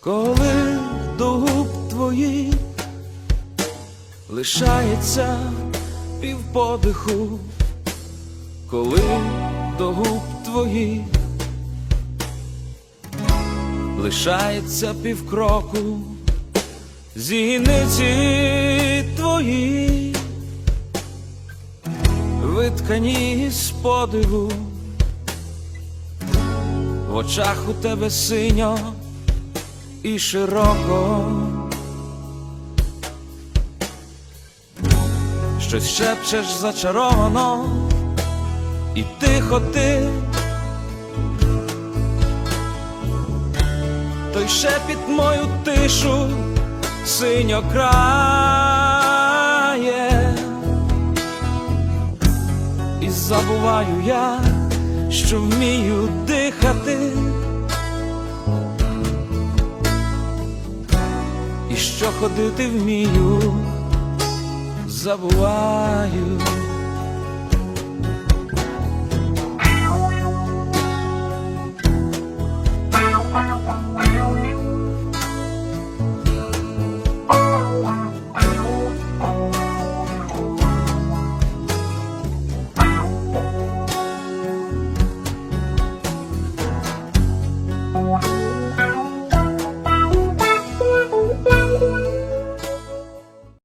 коли до губ твоїх лишається півподиху, коли до губ твоїх лишається півкроку, зіниці твої, виткані з подиву, в очах у тебе синьо і широко. Щось шепчеш зачаровано, і тихо ти, той шепіт мою тишу синьо крає, і забуваю я, що вмію дихати. І що ходити вмію, забуваю.